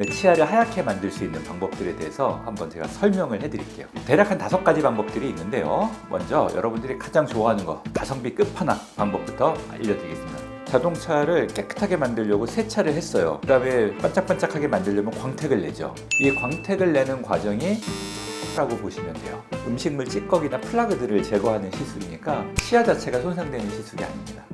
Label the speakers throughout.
Speaker 1: 네, 치아를 하얗게 만들 수 있는 방법들에 대해서 한번 제가 설명을 해드릴게요. 대략 한 다섯 가지 방법들이 있는데요. 먼저 여러분들이 가장 좋아하는 거 가성비 끝판왕 방법부터 알려드리겠습니다. 자동차를 깨끗하게 만들려고 세차를 했어요. 그 다음에 반짝반짝하게 만들려면 광택을 내죠. 이 광택을 내는 과정이 라고 보시면 돼요. 음식물 찌꺼기나 플라그들을 제거하는 시술이니까 치아 자체가 손상되는 시술이 아닙니다.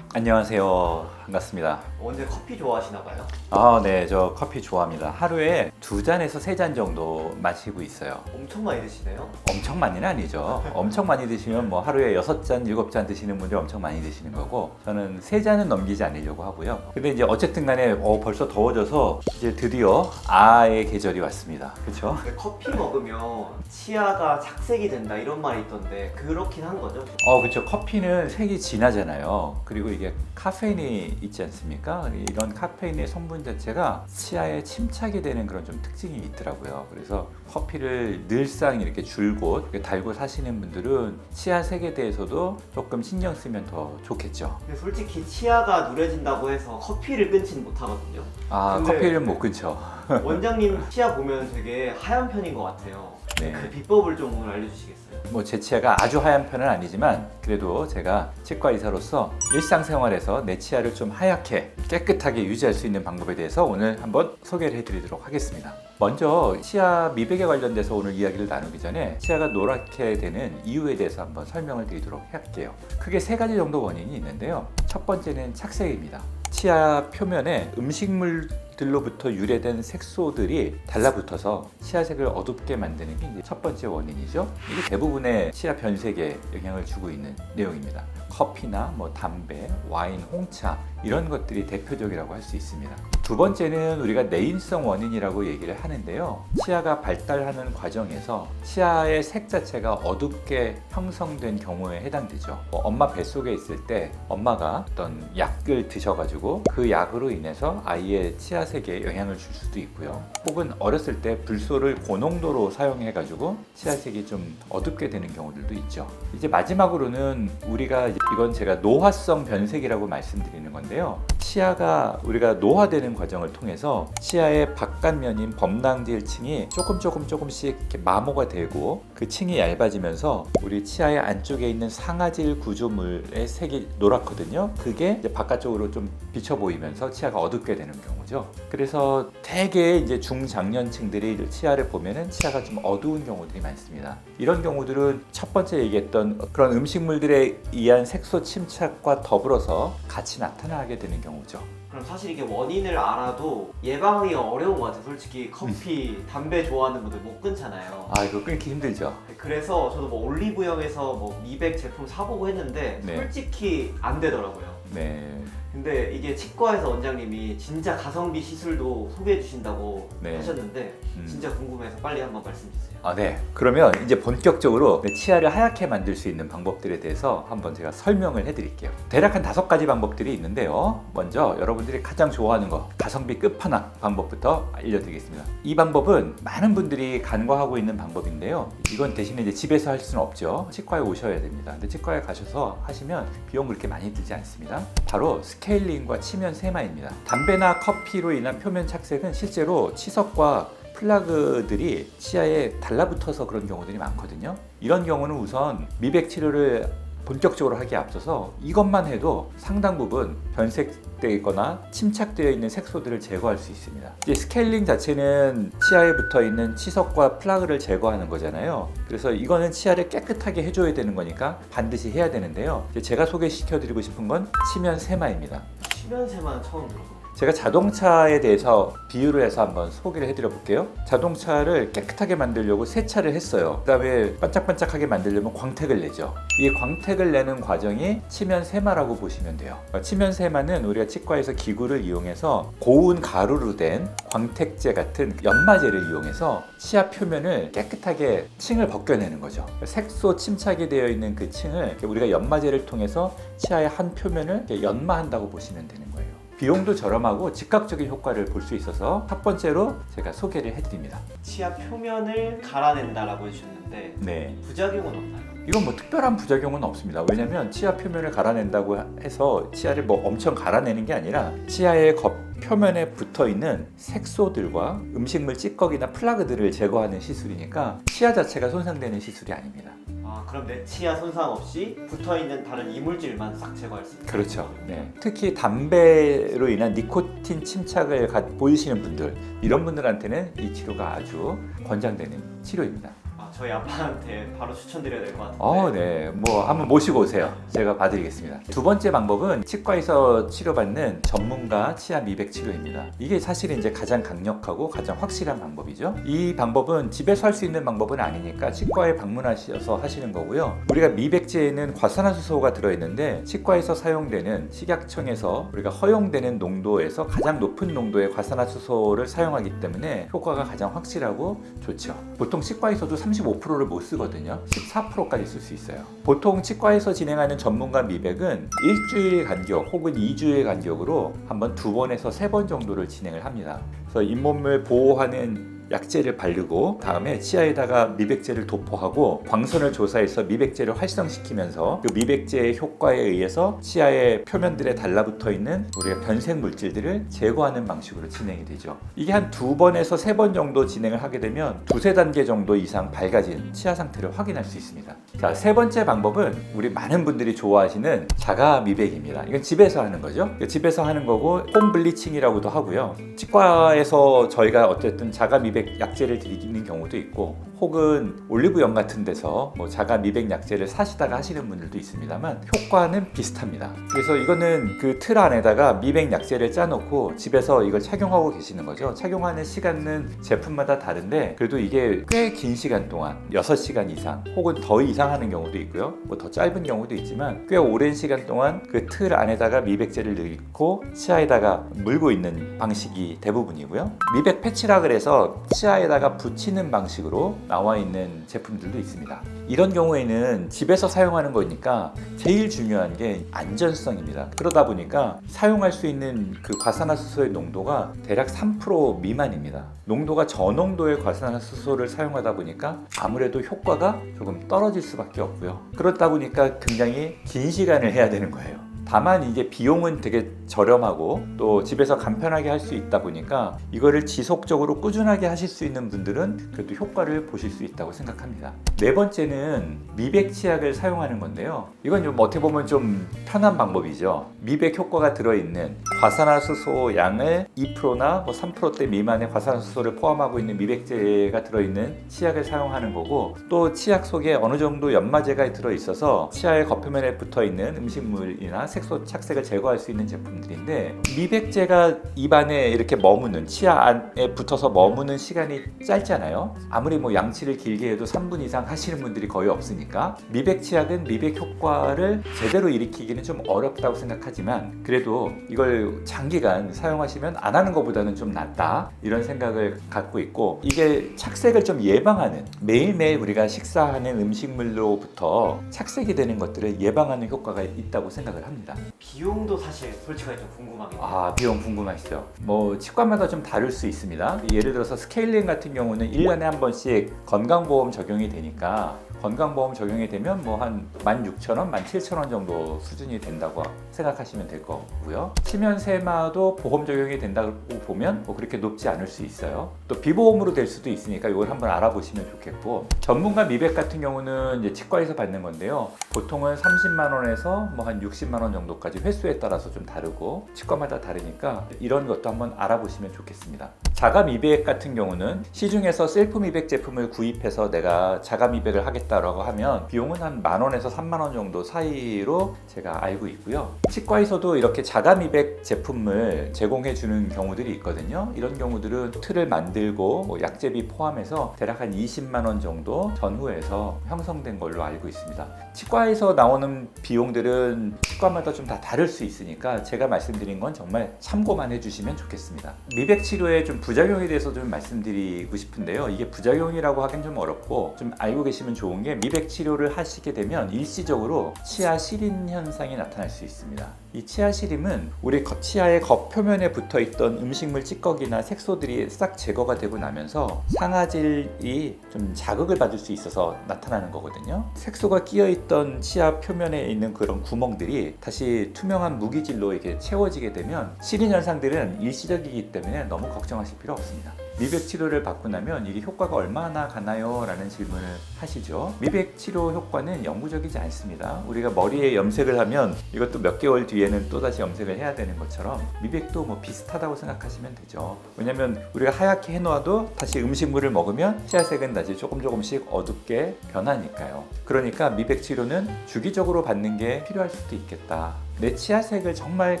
Speaker 1: 안녕하세요. 반갑습니다.
Speaker 2: 원래 커피 좋아하시나 봐요?
Speaker 1: 아, 네. 저 커피 좋아합니다. 하루에 두 잔에서 세 잔 정도 마시고 있어요.
Speaker 2: 엄청 많이 드시네요.
Speaker 1: 엄청 많이는 아니죠. 엄청 많이 드시면 뭐 하루에 여섯 잔, 일곱 잔 드시는 분들 엄청 많이 드시는 거고 저는 세 잔은 넘기지 않으려고 하고요. 근데 이제 어쨌든 간에 어, 벌써 더워져서 이제 드디어 아의 계절이 왔습니다. 그렇죠?
Speaker 2: 근데 커피 먹으면 치아가 착색이 된다 이런 말이 있던데 그렇긴 한 거죠?
Speaker 1: 어, 그렇죠. 커피는 색이 진하잖아요. 그리고 이게 카페인이 있지 않습니까? 이런 카페인의 성분 자체가 치아에 침착이 되는 그런 좀 특징이 있더라고요. 그래서 커피를 늘상 이렇게 줄곧 이렇게 달고 사시는 분들은 치아 색에 대해서도 조금 신경 쓰면 더 좋겠죠.
Speaker 2: 근데 솔직히 치아가 누래진다고 해서 커피를 끊지는 못하거든요.
Speaker 1: 아,
Speaker 2: 근데-
Speaker 1: 커피를 못 끊죠.
Speaker 2: 원장님 치아 보면 되게 하얀 편인 것 같아요.
Speaker 1: 네.
Speaker 2: 그 비법을 좀 오늘 알려주시겠어요?
Speaker 1: 뭐 제 치아가 아주 하얀 편은 아니지만 그래도 제가 치과 의사로서 일상생활에서 내 치아를 좀 하얗게 깨끗하게 유지할 수 있는 방법에 대해서 오늘 한번 소개를 해드리도록 하겠습니다. 먼저 치아 미백에 관련돼서 오늘 이야기를 나누기 전에 치아가 노랗게 되는 이유에 대해서 한번 설명을 드리도록 할게요. 크게 세 가지 정도 원인이 있는데요. 첫 번째는 착색입니다. 치아 표면에 음식물 들로부터 유래된 색소들이 달라붙어서 치아색을 어둡게 만드는 게 첫 번째 원인이죠. 이게 대부분의 치아 변색에 영향을 주고 있는 내용입니다. 커피나 뭐 담배, 와인, 홍차 이런 것들이 대표적이라고 할 수 있습니다. 두 번째는 우리가 내인성 원인이라고 얘기를 하는데요. 치아가 발달하는 과정에서 치아의 색 자체가 어둡게 형성된 경우에 해당되죠. 뭐 엄마 뱃속에 있을 때 엄마가 어떤 약을 드셔가지고 그 약으로 인해서 아이의 치아색에 영향을 줄 수도 있고요. 혹은 어렸을 때 불소를 고농도로 사용해가지고 치아색이 좀 어둡게 되는 경우들도 있죠. 이제 마지막으로는 우리가 이건 제가 노화성 변색이라고 말씀드리는 건데요. 치아가 우리가 노화되는 과정을 통해서 치아의 바깥면인 범낭질 층이 조금 조금 조금씩 이렇게 마모가 되고 그 층이 얇아지면서 우리 치아의 안쪽에 있는 상아질 구조물의 색이 노랗거든요. 그게 바깥쪽으로 좀 비쳐 보이면서 치아가 어둡게 되는 경우죠. 그래서 대개 이제 중장년층들이 치아를 보면은 치아가 좀 어두운 경우들이 많습니다. 이런 경우들은 첫 번째 얘기했던 그런 음식물들에 의한 색소 침착과 더불어서 같이 나타나게 되는 경우죠.
Speaker 2: 그럼 사실 이게 원인을 알아도 예방이 어려운 것 같아요. 솔직히 커피, 담배 좋아하는 분들 못 끊잖아요.
Speaker 1: 아 이거 끊기 힘들죠.
Speaker 2: 그래서 저도 뭐 올리브영에서 뭐 미백 제품 사보고 했는데
Speaker 1: 네.
Speaker 2: 솔직히 안 되더라고요.
Speaker 1: 네.
Speaker 2: 근데 이게 치과에서 원장님이 진짜 가성비 시술도 소개해 주신다고
Speaker 1: 네.
Speaker 2: 하셨는데
Speaker 1: 음.
Speaker 2: 진짜 궁금해서 빨리 한번 말씀 주세요.
Speaker 1: 아, 네. 그러면 이제 본격적으로 네, 치아를 하얗게 만들 수 있는 방법들에 대해서 한번 제가 설명을 해드릴게요. 대략 한 다섯 가지 방법들이 있는데요. 먼저 여러분들이 가장 좋아하는 거 가성비 끝판왕 방법부터 알려드리겠습니다. 이 방법은 많은 분들이 간과하고 있는 방법인데요. 이건 대신에 이제 집에서 할 수는 없죠. 치과에 오셔야 됩니다. 근데 치과에 가셔서 하시면 비용 그렇게 많이 들지 않습니다. 바로 스케일링과 치면 세마입니다. 담배나 커피로 인한 표면 착색은 실제로 치석과 플라그들이 치아에 달라붙어서 그런 경우들이 많거든요. 이런 경우는 우선 미백 치료를 본격적으로 하기에 앞서서 이것만 해도 상당 부분 변색되어 있거나 침착되어 있는 색소들을 제거할 수 있습니다. 이제 스케일링 자체는 치아에 붙어 있는 치석과 플라그를 제거하는 거잖아요. 그래서 이거는 치아를 깨끗하게 해줘야 되는 거니까 반드시 해야 되는데요. 제가 소개시켜드리고 싶은 건 치면 세마입니다.
Speaker 2: 치면세만 처음 들어서
Speaker 1: 제가 자동차에 대해서 비유를 해서 한번 소개를 해드려 볼게요. 자동차를 깨끗하게 만들려고 세차를 했어요. 그 다음에 반짝반짝하게 만들려면 광택을 내죠. 이 광택을 내는 과정이 치면 세마라고 보시면 돼요. 그러니까 치면 세마는 우리가 치과에서 기구를 이용해서 고운 가루로 된 광택제 같은 연마제를 이용해서 치아 표면을 깨끗하게 층을 벗겨내는 거죠. 색소 침착이 되어 있는 그 층을 우리가 연마제를 통해서 치아의 한 표면을 연마한다고 보시면 되는 거예요. 비용도 저렴하고 즉각적인 효과를 볼 수 있어서 첫 번째로 제가 소개를 해드립니다.
Speaker 2: 치아 표면을 갈아낸다라고 해주셨는데
Speaker 1: 네.
Speaker 2: 부작용은 없나요?
Speaker 1: 이건 뭐 특별한 부작용은 없습니다. 왜냐하면 치아 표면을 갈아낸다고 해서 치아를 뭐 엄청 갈아내는 게 아니라 치아의 겉 표면에 붙어 있는 색소들과 음식물 찌꺼기나 플라그들을 제거하는 시술이니까 치아 자체가 손상되는 시술이 아닙니다.
Speaker 2: 아 그럼 내 치아 손상 없이 붙어 있는 다른 이물질만 싹 제거할 수 있는.
Speaker 1: 그렇죠. 네. 특히 담배로 인한 니코틴 침착을 가- 보이시는 분들 이런 분들한테는 이 치료가 아주 권장되는 치료입니다.
Speaker 2: 아 저희 아빠한테 바로 추천드려야 될 것 같은데.
Speaker 1: 어, 네. 뭐 한번 모시고 오세요. 제가 봐드리겠습니다. 두 번째 방법은 치과에서 치료받는 전문가 치아 미백 치료입니다. 이게 사실 이제 가장 강력하고 가장 확실한 방법이죠. 이 방법은 집에서 할 수 있는 방법은 아니니까 치과에 방문하셔서 하시는 거고요. 우리가 미백제에는 과산화수소가 들어있는데 치과에서 사용되는 식약청에서 우리가 허용되는 농도에서 가장 높은 농도의 과산화수소를 사용하기 때문에 효과가 가장 확실하고 좋죠. 보통 치과에서도 35%를 못 쓰거든요. 14%까지 쓸 수 있어요. 보통 치과에서 진행하는 전문가 미백은 일주일 간격 혹은 2주일 간격으로 한번 두 번에서 세 번 정도를 진행을 합니다. 그래서 잇몸을 보호하는 약제를 바르고 다음에 치아에다가 미백제를 도포하고 광선을 조사해서 미백제를 활성시키면서 그 미백제의 효과에 의해서 치아의 표면들에 달라붙어 있는 우리가 변색 물질들을 제거하는 방식으로 진행이 되죠. 이게 한 두 번에서 세 번 정도 진행을 하게 되면 두세 단계 정도 이상 밝아진 치아 상태를 확인할 수 있습니다. 자, 세 번째 방법은 우리 많은 분들이 좋아하시는 자가 미백입니다. 이건 집에서 하는 거죠. 집에서 하는 거고 홈 블리칭이라고도 하고요. 치과에서 저희가 어쨌든 자가 미백 약제를 드리는 경우도 있고 혹은 올리브영 같은 데서 뭐 자가 미백 약제를 사시다가 하시는 분들도 있습니다만 효과는 비슷합니다. 그래서 이거는 그 틀 안에다가 미백 약제를 짜놓고 집에서 이걸 착용하고 계시는 거죠. 착용하는 시간은 제품마다 다른데 그래도 이게 꽤 긴 시간 동안 6시간 이상 혹은 더 이상 하는 경우도 있고요. 뭐 더 짧은 경우도 있지만 꽤 오랜 시간 동안 그 틀 안에다가 미백제를 넣고 치아에다가 물고 있는 방식이 대부분이고요. 미백 패치라 그래서 치아에다가 붙이는 방식으로 나와 있는 제품들도 있습니다. 이런 경우에는 집에서 사용하는 거니까 제일 중요한 게 안전성입니다. 그러다 보니까 사용할 수 있는 그 과산화수소의 농도가 대략 3% 미만입니다. 농도가 저농도의 과산화수소를 사용하다 보니까 아무래도 효과가 조금 떨어질 수밖에 없고요. 그렇다 보니까 굉장히 긴 시간을 해야 되는 거예요. 다만 이게 비용은 되게 저렴하고 또 집에서 간편하게 할 수 있다 보니까 이거를 지속적으로 꾸준하게 하실 수 있는 분들은 그래도 효과를 보실 수 있다고 생각합니다. 네 번째는 미백 치약을 사용하는 건데요. 이건 좀 어떻게 보면 좀 편한 방법이죠. 미백 효과가 들어있는 과산화수소 양을 2%나 뭐 3%대 미만의 과산화수소를 포함하고 있는 미백제가 들어있는 치약을 사용하는 거고 또 치약 속에 어느 정도 연마제가 들어있어서 치아의 겉표면에 붙어있는 음식물이나 색소 착색을 제거할 수 있는 제품 들인데 미백제가 입안에 이렇게 머무는 치아 안에 붙어서 머무는 시간이 짧잖아요. 아무리 뭐 양치를 길게 해도 3분 이상 하시는 분들이 거의 없으니까 미백 치약은 미백 효과를 제대로 일으키기는 좀 어렵다고 생각하지만 그래도 이걸 장기간 사용하시면 안 하는 것보다는 좀 낫다 이런 생각을 갖고 있고 이게 착색을 좀 예방하는 매일매일 우리가 식사하는 음식물로부터 착색이 되는 것들을 예방하는 효과가 있다고 생각을 합니다.
Speaker 2: 비용도 사실 솔직하게 좀 궁금하긴 해요.
Speaker 1: 아 비용 궁금하시죠? 뭐 치과마다 좀 다를 수 있습니다. 예를 들어서 스케일링 같은 경우는 1년에 한 번씩 건강보험 적용이 되니까 건강보험 적용이 되면 뭐 한 16,000원, 17,000원 정도 수준이 된다고 생각하시면 될 거고요. 치면 세마도 보험 적용이 된다고 보면 뭐 그렇게 높지 않을 수 있어요. 또 비보험으로 될 수도 있으니까 이걸 한번 알아보시면 좋겠고 전문가 미백 같은 경우는 이제 치과에서 받는 건데요. 보통은 30만 원에서 뭐 한 60만 원 정도까지 횟수에 따라서 좀 다르고 치과마다 다르니까 이런 것도 한번 알아보시면 좋겠습니다. 자가 미백 같은 경우는 시중에서 셀프 미백 제품을 구입해서 내가 자가 미백을 하겠다라고 하면 비용은 한 만 원에서 3만 원 정도 사이로 제가 알고 있고요. 치과에서도 이렇게 자가 미백 제품을 제공해 주는 경우들이 있거든요. 이런 경우들은 틀을 만들고 뭐 약제비 포함해서 대략 한 20만 원 정도 전후에서 형성된 걸로 알고 있습니다. 치과에서 나오는 비용들은 치과마다 좀 다 다를 수 있으니까 제가 말씀드린 건 정말 참고만 해주시면 좋겠습니다. 미백 치료의 좀부 작용에 대해서 좀 말씀드리고 싶은데요. 이게 부작용이라고 하긴 좀 어렵고 좀 알고 계시면 좋은 게 미백 치료를 하시게 되면 일시적으로 치아 시린 현상이 나타날 수 있습니다. 이 치아 시림은 우리 겉- 치아의 겉 표면에 붙어 있던 음식물 찌꺼기나 색소들이 싹 제거가 되고 나면서 상아질이 좀 자극을 받을 수 있어서 나타나는 거거든요. 색소가 끼어 있던 치아 표면에 있는 그런 구멍들이 다시 투명한 무기질로 이렇게 채워지게 되면 시린 현상들은 일시적이기 때문에 너무 걱정하실 필요 없습니다. 미백 치료를 받고 나면 이게 효과가 얼마나 가나요? 라는 질문을 하시죠. 미백 치료 효과는 영구적이지 않습니다. 우리가 머리에 염색을 하면 이것도 몇 개월 뒤에는 또다시 염색을 해야 되는 것처럼 미백도 뭐 비슷하다고 생각하시면 되죠. 왜냐면 우리가 하얗게 해놓아도 다시 음식물을 먹으면 치아색은 다시 조금 조금씩 어둡게 변하니까요. 그러니까 미백 치료는 주기적으로 받는 게 필요할 수도 있겠다. 내 치아색을 정말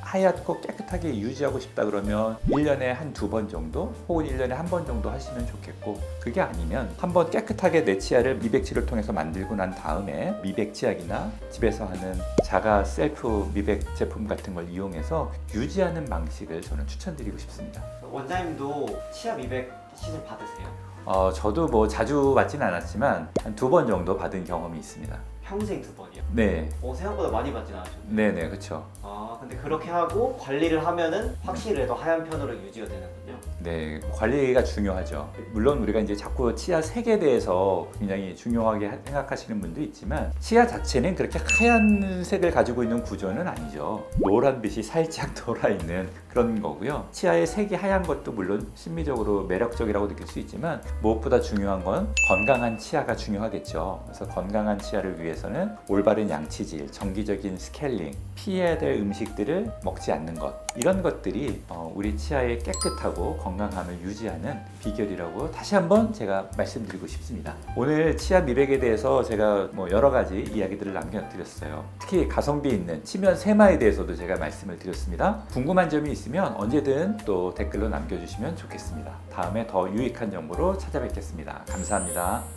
Speaker 1: 하얗고 깨끗하게 유지하고 싶다 그러면 1년에 한 두 번 정도 혹은 1년에 한 번 정도 하시면 좋겠고 그게 아니면 한번 깨끗하게 내 치아를 미백치를 통해서 만들고 난 다음에 미백 치약이나 집에서 하는 자가 셀프 미백 제품 같은 걸 이용해서 유지하는 방식을 저는 추천드리고 싶습니다.
Speaker 2: 원장님도 치아 미백 시술 받으세요?
Speaker 1: 어, 저도 뭐 자주 받지는 않았지만 한 두 번 정도 받은 경험이 있습니다.
Speaker 2: 평생 두 번이요?
Speaker 1: 네,
Speaker 2: 어, 생각보다 많이 받진 않으셨네요.
Speaker 1: 네네, 그렇죠.
Speaker 2: 아, 근데 그렇게 하고 관리를 하면은 확실히 더 하얀 편으로 유지가 되는 군요.
Speaker 1: 네, 관리가 중요하죠. 물론 우리가 이제 자꾸 치아 색에 대해서 굉장히 중요하게 하- 생각하시는 분도 있지만 치아 자체는 그렇게 하얀 색을 가지고 있는 구조는 아니죠. 노란 빛이 살짝 돌아 있는 그런 거고요. 치아의 색이 하얀 것도 물론 심미적으로 매력적이라고 느낄 수 있지만 무엇보다 중요한 건 건강한 치아가 중요하겠죠. 그래서 건강한 치아를 위해서는 올바른 양치질, 정기적인 스케일링, 피해야 될 음식들을 먹지 않는 것 이런 것들이 어, 우리 치아의 깨끗하고 건강함을 유지하는 비결이라고 다시 한번 제가 말씀드리고 싶습니다. 오늘 치아 미백에 대해서 제가 뭐 여러 가지 이야기들을 남겨드렸어요. 특히 가성비 있는 치면 세마에 대해서도 제가 말씀을 드렸습니다. 궁금한 점이 있으면 언제든 또 댓글로 남겨주시면 좋겠습니다. 다음에 더 유익한 정보로 찾아뵙겠습니다. 감사합니다.